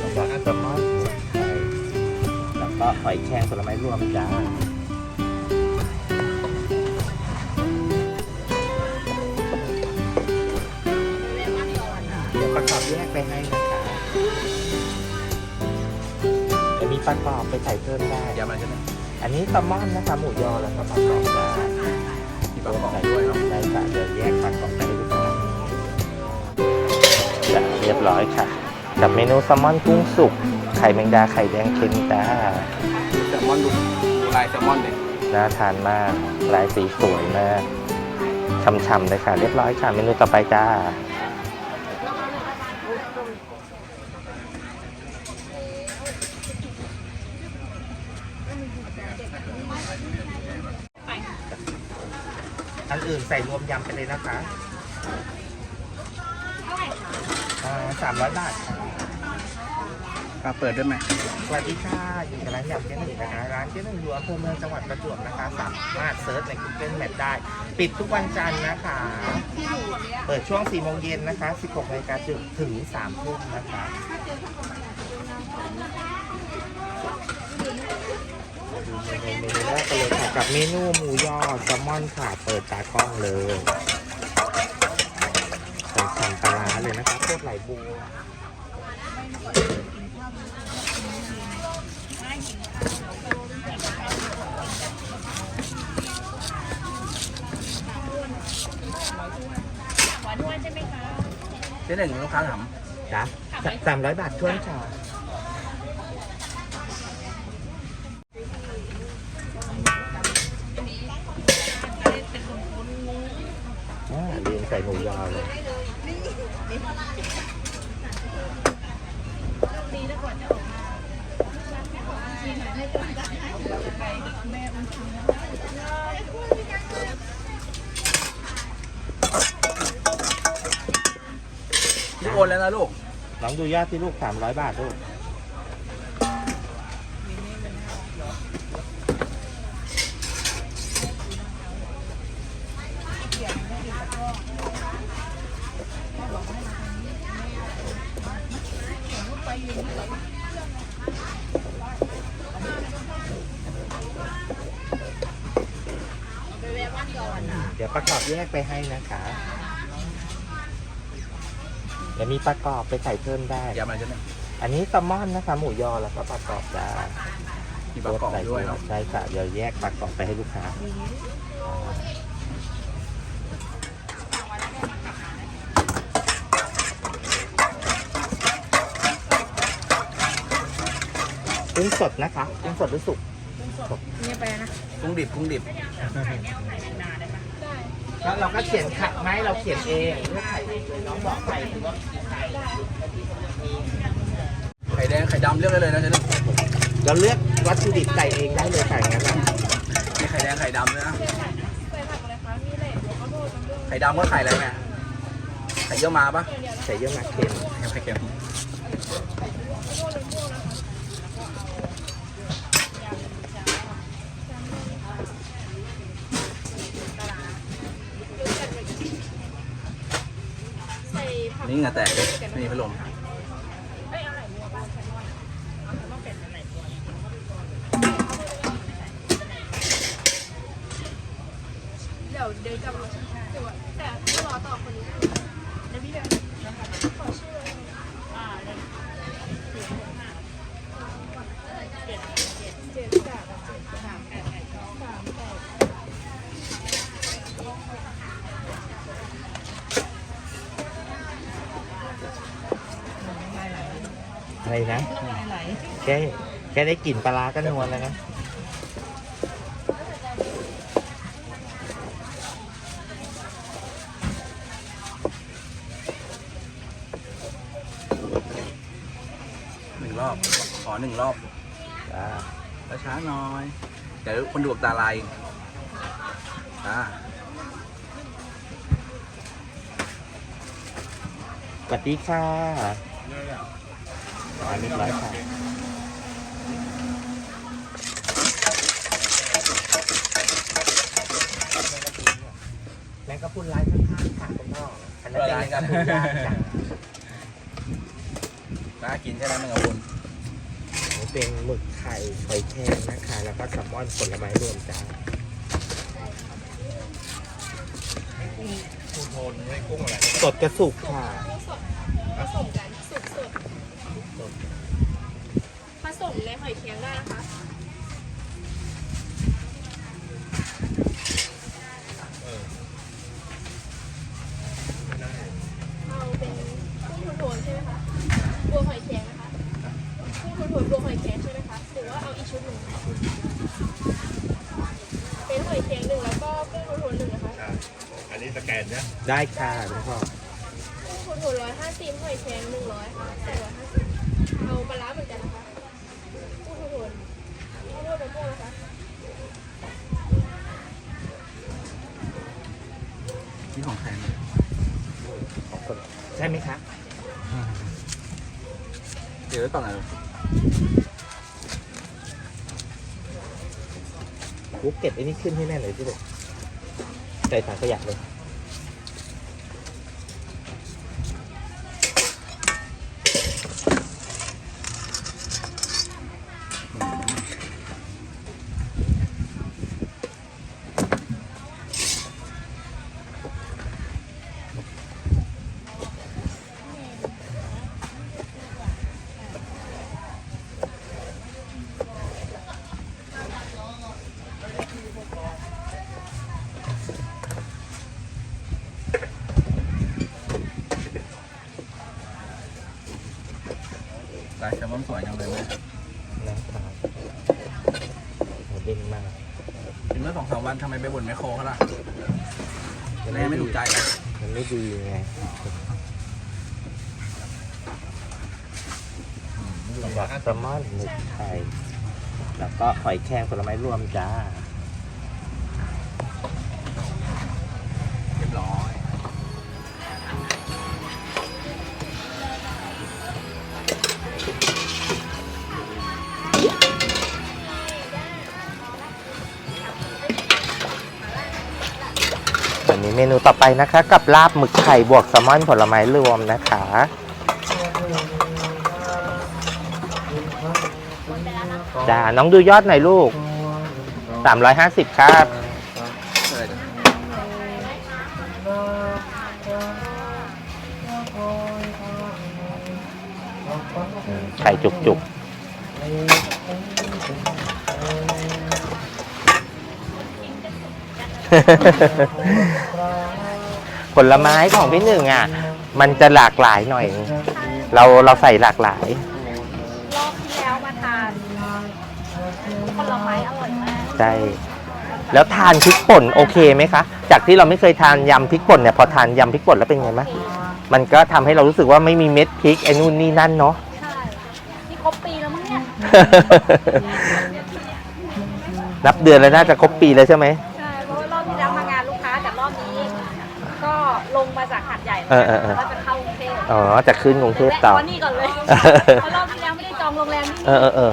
แล้วก็แซลมอนแล้วก็หอยแครงผลไม้รวมจ้าเดี๋ยวประกอบแยกไปให้นะคะจะมีประกอบไปใส่เพิ่มได้ ยำอะไรใช่ไหมอันนี้แซลมอนนะคะหมูยอแล้วก็ประกอบได้ มีประกอบด้วยเนาะ ได้ค่ะเดี๋ยวแยก รียบร้อยค่ะ กับเมนูแซลมอนกุ้งสุก ไข่แมงดาไข่แดงเค็มจ้าดูแซลมอนดูดูลายแซลมอนเลยน่าทานมากลายสีสวยมากช่ำๆเลยค่ะ เรียบร้อยค่ะ เมนูต่อไปจ้าอันอื่นใส่รวมยำไปเลยนะคะ สามร้อยบาทค่ะอะเปิดด้วยไหมสวัสดีค่ะอยู่กับร้านยำเจ๊หนึ่งนะคะร้านเจ๊หนึ่งอยู่อำเภอเมืองจังหวัดประจวบนะคะสามารถเซิร์ชใน Google Map ได้ ปิดทุกวันจันทร์นะคะ เปิดช่วง4โมงเย็นนะคะ 16นาฬิกาถึง3ทุ่มนะคะมาดูเมนูเมนูแรกกันเลยค่ะกับเมนูหมูยอแซลมอนค่ะเปิดตากล้องเลย เลยนะคะโคตรไหลบัวเจ๊หนึ่งลูกค้าถามจ้ะสามร้อยบาทช่วยจ้าอ่าลืมใส่หมูยอเลย นี่โอนแล้วนะลูก ลองดูยอดที่ลูกสามร้อยบาทลูก เดี๋ยวประกอบ แยกไปให้นะคะเดี๋ยวมีประกอบไปใส่เพิ่มได้ยำอะไรใช่ไหมอันนี้แซลมอนนะคะ หมูยอแล้วก็ประกอบจ้ามีประกอบด้วยเนาะใช่ค่ะเดี๋ยวแยกประกอบไปให้ลูกค้ากุ้งสดนะคะกุ้งสดหรือสุกกุ้งดิบกุ้งดิบ แล้วเราก็เขียนไข่ไหมเราเขียนเองเลือกไข่เองเลยน้องบอกไข่คือว่าไข่ไข่แดงไข่ดำเลือกได้เลยนะเจ๊หนึ่งเราเลือกวัตถุดิบใส่เองได้เลยค่ะอย่างนั้นนะมีไข่แดงไข่ดำด้วยนะไข่ดำก็ไข่อะไรแม่ไข่เยี่ยวม้าปะใส่เยอะมากเค็มไข่เค็ม เหงาแตกไม่มีพัดลมเดี๋ยวเดินกลับมาเดี๋ยวแต่ถ้ารอต่อคนนี้เดี๋ยวพี่เดินขอชื่อเลยอ่าเดี๋ยวเจ็ดสามเจ็ดสามแปดแปดสามแปด อะไรนะแค่แค่ได้กลิ่นปลาร้าก็นวลแล้วนะ หนึ่งรอบ ขอหนึ่งรอบจ้าแล้วช้าหน่อย เดี๋ยวคนดูกับตาลายอ่าสวัสดีค่ะ อันนี้ร้อยค่ะแมงกะพรุนลายข้างๆค่ะคุณพ่ออันนั้นเป็นแมงกะพรุนย่างจ้ะน่ากินใช่ไหมแมงกะพรุนเป็นหมึกไข่หอยแครงนะคะ แล้วก็แซลมอนผลไม้รวมจ้ากุ้งโทนไม่กุ้งอะไรสดกระสุกค่ะ อยเคียงได้นะคะเอาเป็นกุ้งโทนๆใช่ไหมคะบัวหอยแครงนะคะกุ้งโทนๆบัวหอยแครงใช่ไหมคะหรือว่าเอาอีกชุดหนึ่งเป็นหอยแครงหนึ่งแล้วก็กุ้งโทนๆหนึ่งนะคะอันนี้สแกนเนี่ยได้ค่ะคุณพ่อกุ้งโทนๆร้อยห้าสิบหอยแครงหนึ่งร้อยค่ะสองร้อยห้าสิบเอาปลาร้าเหมือนกันนะคะกุ้งโทน ๆเอาด้วยมะม่วงนะคะนี่ของใครของคนใช่ไหมคะเดี๋ยวต่อไหนกูเก็บไอ้นี่ขึ้นให้แน่เลยที่บอกใส่ถังขยะเลย มอนสวยจังเลยแม่นะครับโหเด้งมากกินเมื่อสองสามวันทำไมไปบ่นแมคโครเขาล่ะแม่ไม่ถูกใจเหรอมันไม่ดีไงสำหรับแซลมอนหมึกไข่แล้วก็หอยแครงผลไม้รวมจ้า ต่อไปนะคะ กับลาบหมึกไข่บวกแซลมอนผลไม้รวมนะคะ จ้า น้องดูยอดหน่อยลูก 350 ครับ ไข่จุกจุก ผลไม้ของพี่หนึ่งอะ มันจะหลากหลายหน่อย เราเราใส่หลากหลาย รอบที่แล้วมาทานผลไม้อร่อยมากใช่ แล้วทานพริกป่นโอเคไหมคะ จากที่เราไม่เคยทานยำพริกป่นเนี่ยพอทานยำพริกป่นแล้วเป็นไงบ้างมันก็ทำให้เรารู้สึกว่าไม่มีเม็ดพริกไอ้นู่นนี่นั่นเนาะ ใช่นี่ครบปีแล้วมั้งเนี่ยนับเดือนแล้วน่าจะครบปีแล้วใช่ไหม เออเออเออแล้วจะเข้ากรุงเทพอ๋อจะขึ้นกรุงเทพต่อแวะนี่ก่อนเลยเพราะรอบที่แล้วไม่ได้จองโรงแรมที่เออเออเออ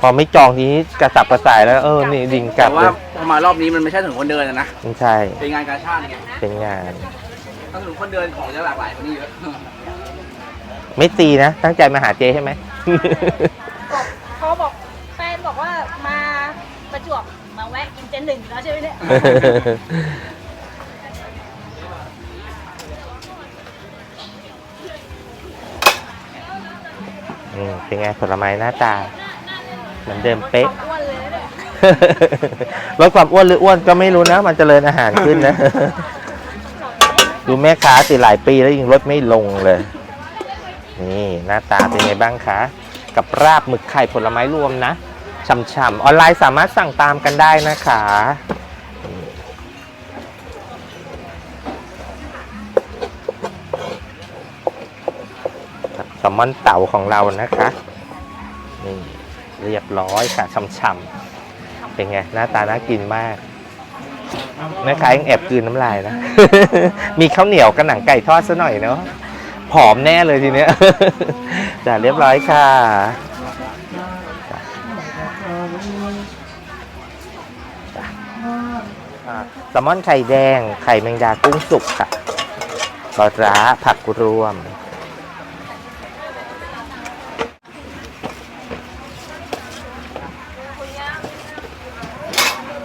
พอไม่จองทีนี้กระสับกระส่ายแล้ว เออนี่ดิ่งกลัแต่บว่าเลยพอมารอบนี้มันไม่ใช่ถนนคนเดินอะนะ ไม่ใช่เป็นงานกาชาติไงเป็นงาน ถ้าถนนคนเดินของจะหลากหลายกว่านี้เยอะ ไม่ตีนะ ตั้งใจมาหาเจใช่ไหม บอกเขาบอกแฟนบอกว่ามาประจวบมาแวะกินเจนหนึ่งแล้วใช่ไหมเนี่ย อืมเป็นไงผลไม้หน้าตา เหมือนเดิมเป๊ะ อ้วนเลยนะเนี่ยลดความอ้วนหรืออ้วนก็ไม่รู้นะ มันเจริญอาหารขึ้นนะ ดูแม่ค้าสิหลายปีแล้วยังลดไม่ลงเลย นี่หน้าตาเป็นไงบ้างคะ กับราบหมึกไข่ผลไม้รวมนะฉ่ำๆออนไลน์สามารถสั่งตามกันได้นะคะ แซลมอนเต่าของเรานะคะนี่เรียบร้อยค่ะช่ำๆเป็นไง หน้าตาน่ากินมากแม่ค้ายังแอบกลืนน้ำลายนะ มีข้าวเหนียวกับหนังไก่ทอดซะหน่อยเนาะผอมแน่เลยทีเนี้ยจ้ะเรียบร้อยค่ะจ้ะจ้ะอะแซลมอนไข่แดง ไข่แมงดากุ้งสุกค่ะปลาร้าผักรวม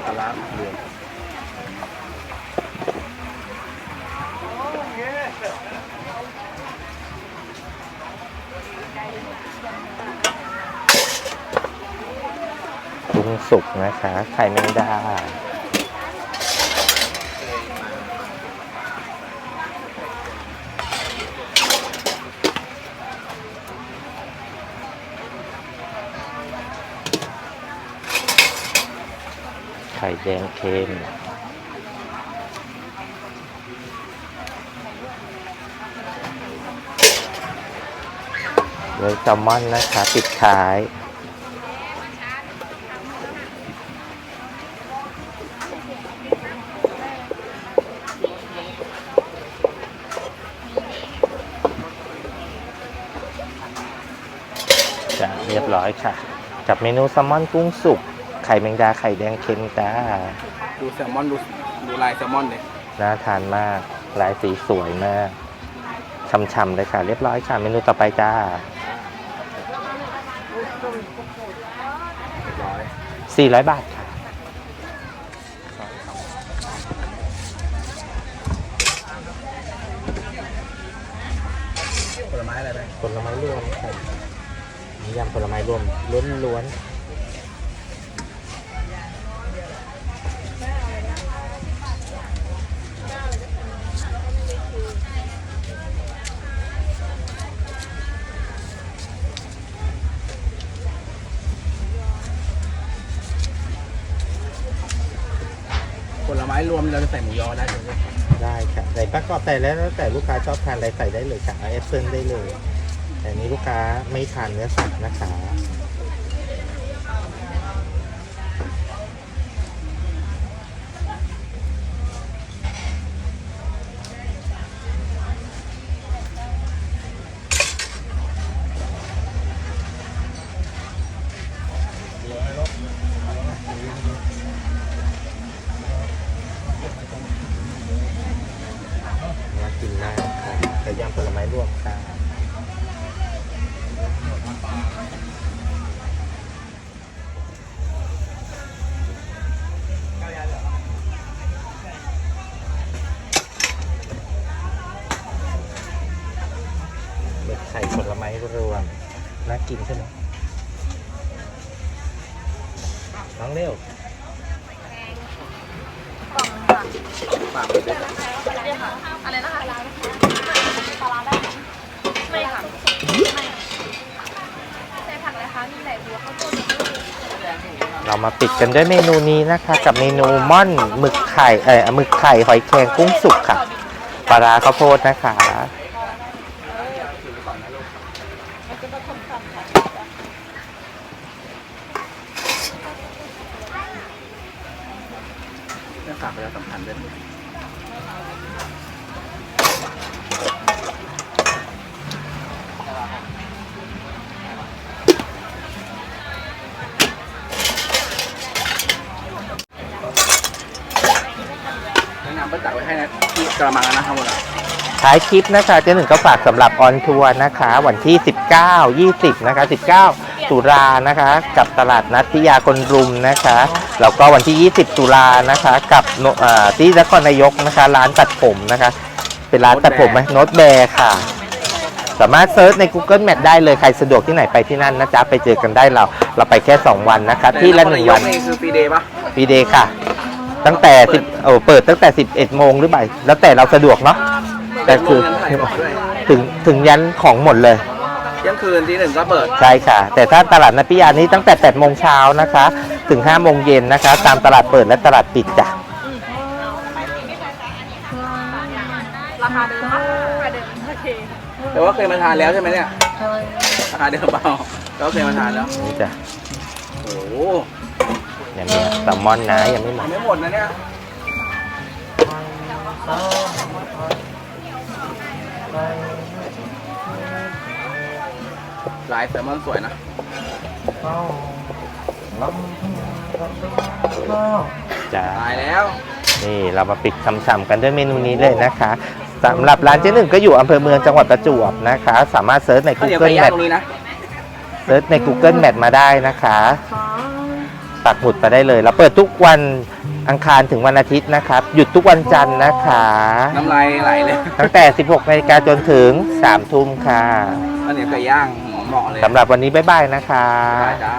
ปลาร้าเรือ กุ้งสุก นะคะ ไข่แมงดาไข่แดงเค็มเลยแซลมอนนะคะปิดท้าย จะเรียบร้อยค่ะ กับเมนูแซลมอนกุ้งสุก ไข่แมงดาไข่แดงเค็มจ้าดูแซลมอนดูดูลายแซลมอนเลยน่าทานมากลายสีสวยมากช่ำๆเลยค่ะ เรียบร้อยค่ะ เมนูต่อไปจ้าร้อย400 บาทค่ะผลไม้อะไรไปผลไม้รวมค่ะ นี่ยำผลไม้รวมล้วนๆผลไม้รวมเราจะใส่หมูยอได้เลยได้ค่ะใส่ประกอบแต่แล้วแต่ลูกค้าชอบทานอะไรใส่ได้เลยค่ะเอาแอปเปิลได้เลย แต่นี้ลูกค้าไม่ทานเนื้อสัตว์นะคะน่ากินมากค่ะแต่ยำผลไม้รวมค่ะ ไข่ผลไม้รวมน่ากินใช่ไหมน้องเร็วฝากเลยด้วยอะไรนะคะปลาร้าปลาร้าได้ไม่ค่ะไม่ใส่ผักอะไรคะมีไหนบัวข้าวต้ม เรามาปิดกันด้วยเมนูนี้นะคะ กับเมนูม่อนหมึกไข่เออหมึกไข่หอยแครงกุ้งสุกค่ะปลาร้าข้าวโพดนะคะ เรื่องฝากประชาสัมพันธ์ด้วยแนะนำป้าตักไว้ให้นะที่ก ระมังแล้วนะทั้งหมดอะท้ายคลิปนะคะเจ๊หนึ่งก็ฝากสำหรับออนทัวร์นะคะ วันที่ 19 20 นะคะ 19 ตุลานะคะ กับตลาดนัดพิยาคนรุมนะคะแล้วก็วันที่ 20 ตุลานะคะ กับโนเอ่อที่นครนายกนะคะ ร้านตัดผมนะคะ เป็นร้านตัดผมไหมโนตแบร์ค่ะ สามารถเซิร์ชใน Google Map ได้เลยใครสะดวกที่ไหนไปที่นั่นนะจ๊ะไปเจอกันได้เรา เราไปแค่ 2 วันนะคะ ที่ละหนึ่งวันแต่ครายกคือฟรีเดย์ปะปีเดย์ค่ะ ตั้งแต่10โอ้เปิดตั้งแต่11โมงหรือบ่ายแล้วแต่เราสะดวกเนาะแต่คือเงินเท่าไหร่บอกด้วยถึงถึงยันของหมดเลยเที่ยงคืนที่หนึ่งก็เปิดใช่ค่ะ แต่ถ้าตลาดนัดพิยานี้ตั้งแต่8โมงเช้านะคะ ถึง5โมงเย็นนะคะ ตามตลาดเปิดและตลาดปิดจ้ะราคาเดิมปะราคาเดิมโอเคแต่ว่าเคยมาทานแล้วใช่ไหมเนี่ยราคาเดิมเปล่าเราเคยมาทานแล้วนี่จ้ะโอ้โห ยังมีแซลมอนนะยังไม่หมยัดงไม่หมดนะเนี่ยลายแซลมอนสวยนะเจ้าตายแล้ว นี่เรามาปิดช่ำๆกันด้วยเมนูนี้เลยนะคะสำหรับร้านเจ๊หนึ่งก็อยู่อำเภอเมืองจังหวัดประจวบนะคะ สามารถเซิร์ชในข้าวเหนียวไก่ Google ย่าง Map ตรงนี้นะเซิร์ชใน Google Map มาได้นะคะ ปักหมุดไปได้เลย เราเปิดทุกวันอังคารถึงวันอาทิตย์นะครับ หยุดทุกวันจันทร์นะคะ น้ำลายไหลเลยตั้งแต่ 16นาฬิกาจนถึง 3 ทุ่มค่ะข้าวเหนียวไก่ย่างเหมาะเลยสำหรับวันนี้บ๊ายบายนะคะ ได้จ้า